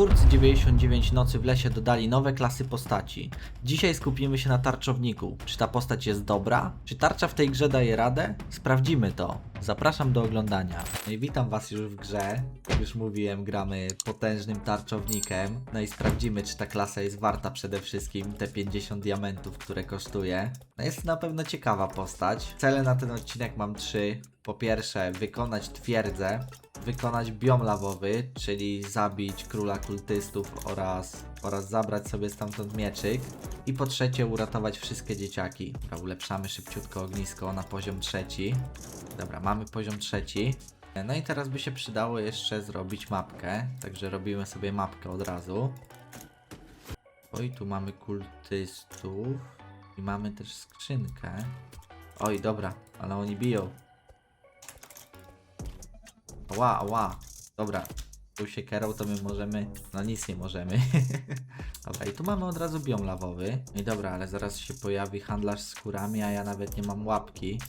Twórcy 99 Nocy w lesie dodali nowe klasy postaci. Dzisiaj skupimy się na tarczowniku. Czy ta postać jest dobra? Czy tarcza w tej grze daje radę? Sprawdzimy to. Zapraszam do oglądania. No i witam was już w grze. Jak już mówiłem, gramy potężnym tarczownikiem. No i sprawdzimy, czy ta klasa jest warta przede wszystkim te 50 diamentów, które kosztuje. No jest to na pewno ciekawa postać. Cele na ten odcinek mam trzy. Po pierwsze, wykonać twierdzę, wykonać biom lawowy, czyli zabić króla kultystów oraz, oraz zabrać sobie stamtąd mieczyk. I po trzecie, uratować wszystkie dzieciaki. Dobra, ulepszamy szybciutko ognisko na poziom trzeci. Dobra, mamy poziom trzeci. No i teraz by się przydało jeszcze zrobić mapkę, także robimy sobie mapkę od razu. Oj, tu mamy kultystów i mamy też skrzynkę. Oj, dobra, ale oni biją. Ała, ała. Dobra, tu się kierał, to my możemy. No nic nie możemy. dobra, i tu mamy od razu biom lawowy. No i dobra, ale zaraz się pojawi handlarz skórami, a ja nawet nie mam łapki.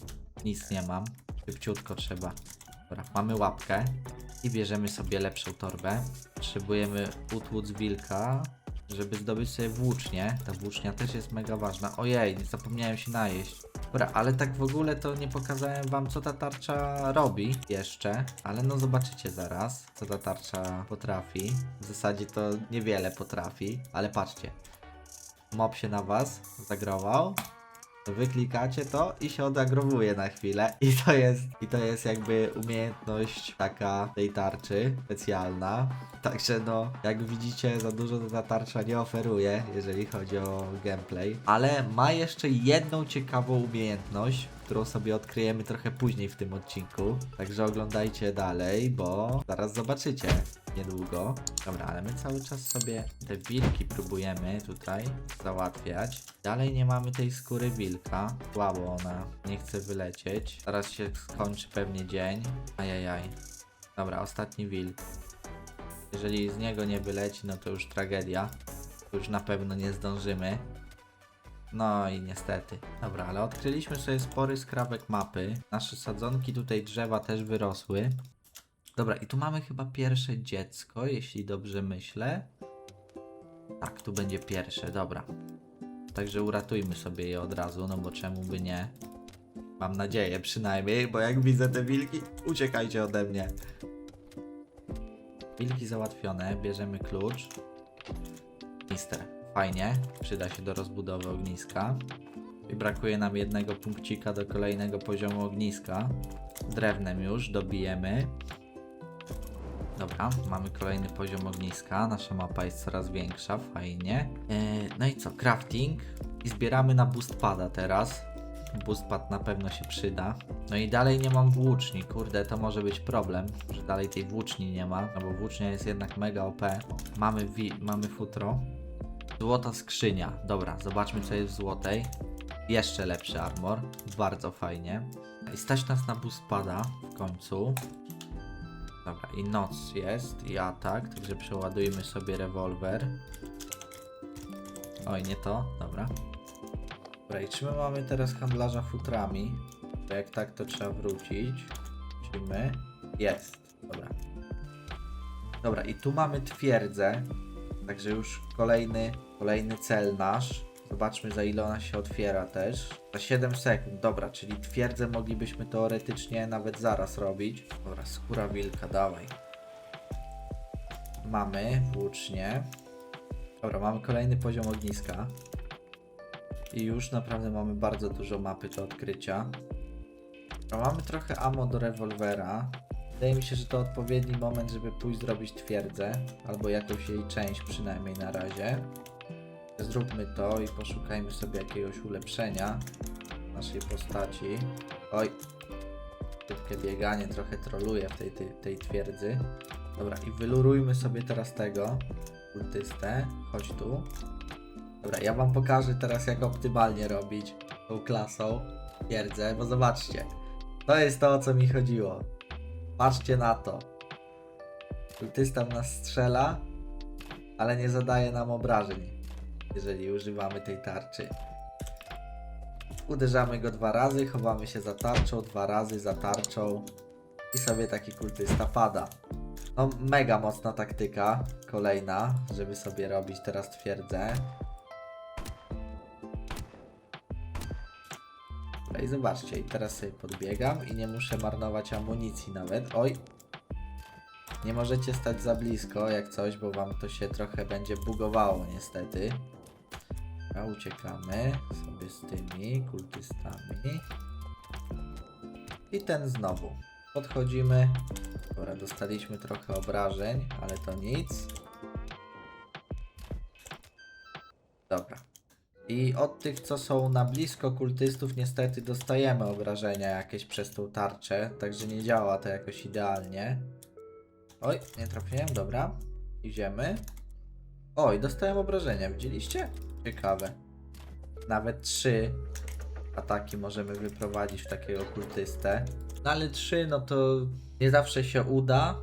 Nic nie mam. Szybciutko trzeba. Dobra, mamy łapkę. I bierzemy sobie lepszą torbę. Potrzebujemy utłuc wilka, żeby zdobyć sobie włócznię. Ta włócznia też jest mega ważna. Ojej, nie zapomniałem się najeść. Dobra, ale tak w ogóle to nie pokazałem wam co ta tarcza robi jeszcze, ale no zobaczycie zaraz, co ta tarcza potrafi. W zasadzie to niewiele potrafi, ale patrzcie. Mob się na was zagrował. To wy klikacie to i się odagrowuje na chwilę. I to jest, i to jest jakby umiejętność taka tej tarczy specjalna. Także no, jak widzicie, za dużo ta tarcza nie oferuje, jeżeli chodzi o gameplay. Ale ma jeszcze jedną ciekawą umiejętność, którą sobie odkryjemy trochę później w tym odcinku. Także oglądajcie dalej, bo zaraz zobaczycie niedługo. Dobra, ale my cały czas sobie te wilki próbujemy tutaj załatwiać. Dalej nie mamy tej skóry wilka. Słabo ona nie chce wylecieć. Zaraz się skończy pewnie dzień. Ajajaj. Dobra, ostatni wilk. Jeżeli z niego nie wyleci, no to już tragedia. Już na pewno nie zdążymy. No i niestety. Dobra, ale odkryliśmy sobie spory skrawek mapy. Nasze sadzonki tutaj drzewa też wyrosły. Dobra, i tu mamy chyba pierwsze dziecko, jeśli dobrze myślę. Tak, tu będzie pierwsze, dobra. Także uratujmy sobie je od razu, no bo czemu by nie? Mam nadzieję przynajmniej, bo jak widzę te wilki, uciekajcie ode mnie. Wilki załatwione, bierzemy klucz. Mister, fajnie, przyda się do rozbudowy ogniska. I brakuje nam jednego punkcika do kolejnego poziomu ogniska. Drewnem już dobijemy. Dobra, mamy kolejny poziom ogniska. Nasza mapa jest coraz większa, fajnie. E, no i co, crafting. I zbieramy na boost pada teraz. Boost pad na pewno się przyda. No i dalej nie mam włóczni. Kurde, to może być problem, że dalej tej włóczni nie ma. No bo włócznia jest jednak mega OP. Mamy, wi- mamy futro. Złota skrzynia. Dobra, zobaczmy co jest w złotej. Jeszcze lepszy armor. Bardzo fajnie. I stać nas na boost pada w końcu. Dobra, i noc jest, i atak, także przeładujmy sobie rewolwer. Oj, nie to, dobra. Dobra, i czy my mamy teraz handlarza futrami? Bo jak tak, to trzeba wrócić. Czy my? Jest, dobra. Dobra, i tu mamy twierdzę, także już kolejny, kolejny cel nasz. Zobaczmy za ile ona się otwiera też. Za 7 sekund, dobra, czyli twierdzę moglibyśmy teoretycznie nawet zaraz robić. Dobra, skóra wilka, dawaj. Mamy włócznie. Dobra, mamy kolejny poziom ogniska. I już naprawdę mamy bardzo dużo mapy do odkrycia. Dobra, mamy trochę ammo do rewolwera. Wydaje mi się, że to odpowiedni moment, żeby pójść zrobić twierdzę. Albo jakąś jej część przynajmniej na razie. Zróbmy to i poszukajmy sobie jakiegoś ulepszenia naszej postaci. Oj, szybkie bieganie trochę troluje w tej, tej, tej twierdzy. Dobra, i wylurujmy sobie teraz tego kultystę. Chodź tu. Dobra, ja wam pokażę teraz jak optymalnie robić tą klasą twierdzę, bo zobaczcie. To jest to o co mi chodziło. Patrzcie na to. Kultysta w nas strzela, ale nie zadaje nam obrażeń jeżeli używamy tej tarczy. Uderzamy go dwa razy, chowamy się za tarczą, dwa razy za tarczą i sobie taki kultysta pada. No, mega mocna taktyka. Kolejna, żeby sobie robić teraz twierdzę. Dobra, I zobaczcie, i teraz sobie podbiegam i nie muszę marnować amunicji nawet. Oj! Nie możecie stać za blisko jak coś, bo wam to się trochę będzie bugowało niestety. Dobra, uciekamy sobie z tymi kultystami. I ten znowu. Podchodzimy. Dobra, dostaliśmy trochę obrażeń, ale to nic. Dobra. I od tych, co są na blisko kultystów, niestety dostajemy obrażenia jakieś przez tą tarczę, także nie działa to jakoś idealnie. Oj, nie trafiłem, dobra. Idziemy. Oj, dostałem obrażenia, widzieliście? Ciekawe. Nawet trzy ataki możemy wyprowadzić w takiego kultystę. No ale trzy, no to nie zawsze się uda.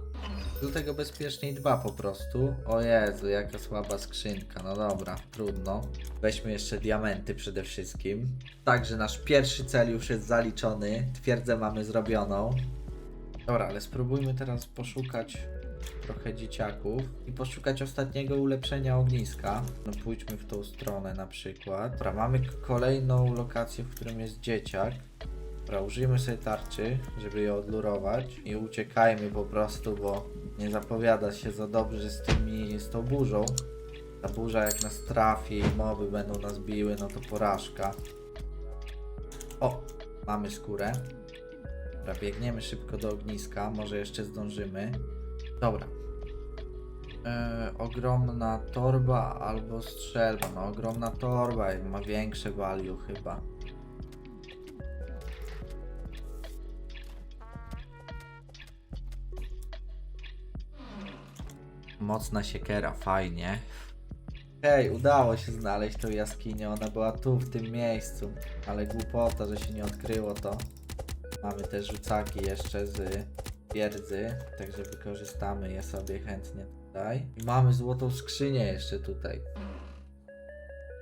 Dlatego bezpieczniej dwa po prostu. O Jezu, jaka słaba skrzynka. No dobra, trudno. Weźmy jeszcze diamenty przede wszystkim. Także nasz pierwszy cel już jest zaliczony. Twierdzę mamy zrobioną. Dobra, ale spróbujmy teraz poszukać trochę dzieciaków i poszukać ostatniego ulepszenia ogniska. No pójdźmy w tą stronę na przykład. Dobra, mamy kolejną lokację, w którym jest dzieciak. Dobra, użyjmy sobie tarczy, żeby je odlurować i uciekajmy po prostu, bo nie zapowiada się za dobrze z tymi, z tą burzą. Ta burza jak nas trafi i moby będą nas biły, no to porażka. O, mamy skórę. Dobra, biegniemy szybko do ogniska, może jeszcze zdążymy. Dobra. E, ogromna torba albo strzelba. No, ogromna torba ma większe value chyba. Mocna siekiera, fajnie. Hej, udało się znaleźć tą jaskinię, ona była tu, w tym miejscu. Ale głupota, że się nie odkryło to. Mamy te rzucaki jeszcze z twierdzy, także wykorzystamy je sobie chętnie tutaj. I mamy złotą skrzynię jeszcze tutaj.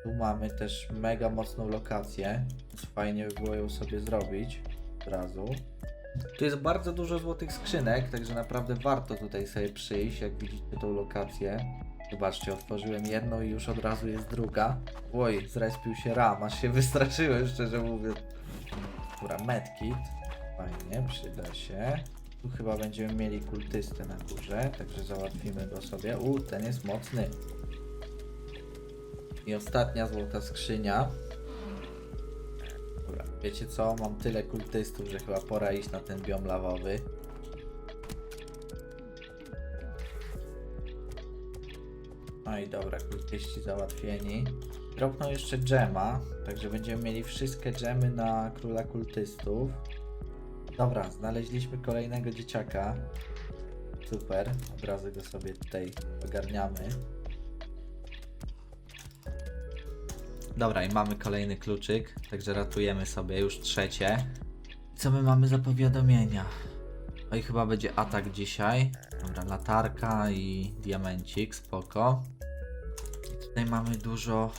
Tu mamy też mega mocną lokację, więc fajnie by było ją sobie zrobić od razu. Tu jest bardzo dużo złotych skrzynek, także naprawdę warto tutaj sobie przyjść, jak widzicie tą lokację. Zobaczcie, otworzyłem jedną i już od razu jest druga. Oj, zrespił się ram, aż się wystraszyłem, szczerze mówiąc. Dobra, medkit. Fajnie, przyda się. Tu chyba będziemy mieli kultystę na górze, także załatwimy go sobie. U, ten jest mocny. I ostatnia złota skrzynia. Dobra, wiecie co? Mam tyle kultystów, że chyba pora iść na ten biom lawowy. No i dobra, kultyści załatwieni. Dropną jeszcze dżema, także będziemy mieli wszystkie dżemy na króla kultystów. Dobra, znaleźliśmy kolejnego dzieciaka. Super, od razu go sobie tutaj ogarniamy. Dobra, i mamy kolejny kluczyk, także ratujemy sobie już trzecie. Co my mamy za powiadomienia? No i chyba będzie atak dzisiaj. Dobra, latarka i diamencik, spoko. Tutaj mamy dużo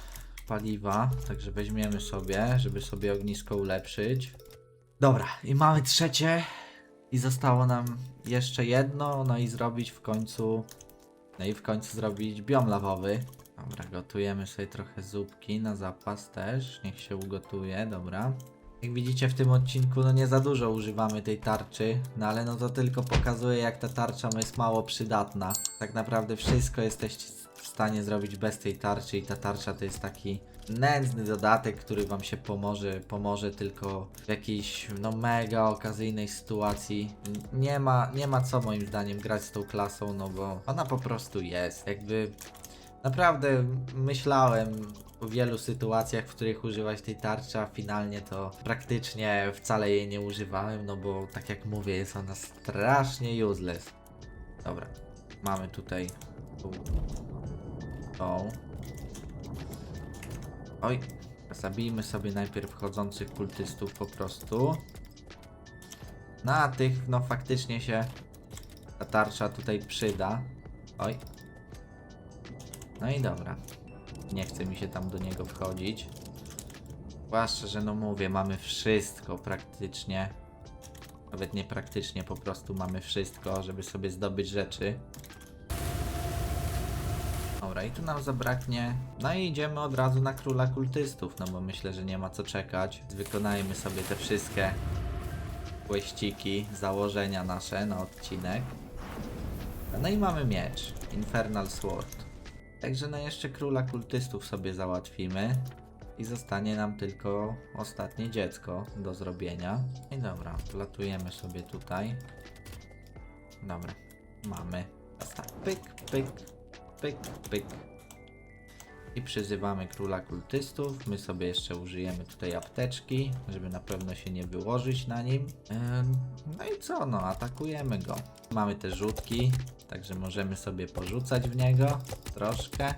paliwa, także weźmiemy sobie, żeby sobie ognisko ulepszyć. Dobra, i mamy trzecie. I zostało nam jeszcze jedno, no i zrobić w końcu. No i w końcu zrobić biom lawowy. Dobra, gotujemy sobie trochę zupki na zapas też. Niech się ugotuje, dobra. Jak widzicie w tym odcinku, no nie za dużo używamy tej tarczy, no ale no to tylko pokazuje jak ta tarcza jest mało przydatna. Tak naprawdę wszystko jesteście w stanie zrobić bez tej tarczy i ta tarcza to jest taki nędzny dodatek, który wam się pomoże, pomoże tylko w jakiejś no mega okazyjnej sytuacji. Nie ma, nie ma co moim zdaniem grać z tą klasą, no bo ona po prostu jest. Jakby Naprawdę myślałem o wielu sytuacjach, w których używać tej tarczy, a finalnie to praktycznie wcale jej nie używałem, no bo tak jak mówię, jest ona strasznie useless. Dobra, mamy tutaj Oj, zabijmy sobie najpierw wchodzących kultystów po prostu. Na tych, no faktycznie się ta tarcza tutaj przyda. Oj, no i dobra. Nie chce mi się tam do niego wchodzić. Zwłaszcza, że no mówię, mamy wszystko praktycznie. Nawet niepraktycznie, po prostu mamy wszystko, żeby sobie zdobyć rzeczy. Dobra, i tu nam zabraknie. No i idziemy od razu na króla kultystów, no bo myślę, że nie ma co czekać. Wykonajmy sobie te wszystkie kłeściki, założenia nasze na odcinek. No i mamy miecz, Infernal Sword. Także no jeszcze króla kultystów sobie załatwimy. I zostanie nam tylko ostatnie dziecko do zrobienia. I dobra, wlatujemy sobie tutaj. Dobra, mamy. Pyk, pyk, pyk, pyk. I przyzywamy króla kultystów. My sobie jeszcze użyjemy tutaj apteczki, żeby na pewno się nie wyłożyć na nim. No i co, no atakujemy go. Mamy te rzutki, także możemy sobie porzucać w niego troszkę.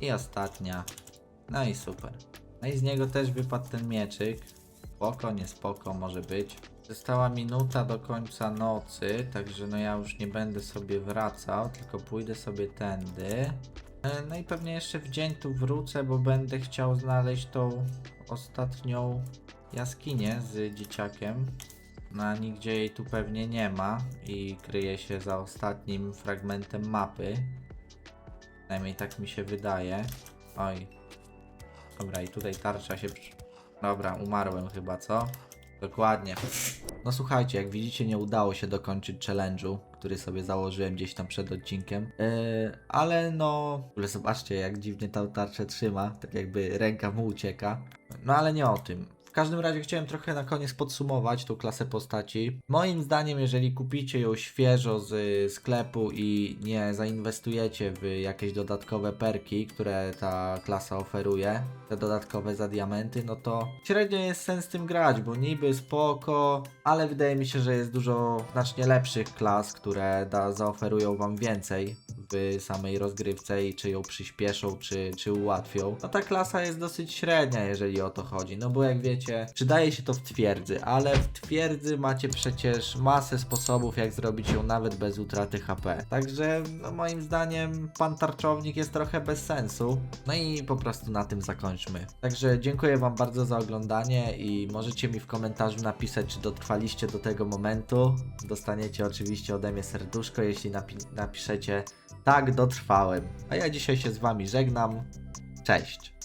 I ostatnia. No i super. No i z niego też wypadł ten mieczyk. Spoko, nie spoko, może być. Została minuta do końca nocy, także no ja już nie będę sobie wracał, tylko pójdę sobie tędy. E, No i pewnie jeszcze w dzień tu wrócę, bo będę chciał znaleźć tą ostatnią jaskinię z dzieciakiem. No a nigdzie jej tu pewnie nie ma i kryje się za ostatnim fragmentem mapy. Przynajmniej tak mi się wydaje. Oj. Dobra, i tutaj tarcza się. Dobra, umarłem chyba, co? Dokładnie. No słuchajcie, jak widzicie, nie udało się dokończyć challenge'u, który sobie założyłem gdzieś tam przed odcinkiem. Yy, ale no. W ogóle zobaczcie, jak dziwnie tą tarczę trzyma. Tak jakby ręka mu ucieka. No ale nie o tym. Każdym razie chciałem trochę na koniec podsumować tą klasę postaci. Moim zdaniem, jeżeli kupicie ją świeżo z y, sklepu i nie zainwestujecie w jakieś dodatkowe perki, które ta klasa oferuje, te dodatkowe za diamenty, no to średnio jest sens tym grać, bo niby spoko, ale wydaje mi się, że jest dużo znacznie lepszych klas, które da, zaoferują wam więcej w samej rozgrywce i czy ją przyspieszą, czy, czy ułatwią. No ta klasa jest dosyć średnia, jeżeli o to chodzi, no bo jak wiecie, przydaje się to w twierdzy, ale w twierdzy macie przecież masę sposobów, jak zrobić ją nawet bez utraty HP. Także no moim zdaniem pan tarczownik jest trochę bez sensu. No i po prostu na tym zakończmy. Także dziękuję wam bardzo za oglądanie i możecie mi w komentarzu napisać, czy dotrwaliście do tego momentu. Dostaniecie oczywiście ode mnie serduszko, jeśli napi- napiszecie tak, dotrwałem. A ja dzisiaj się z wami żegnam. Cześć.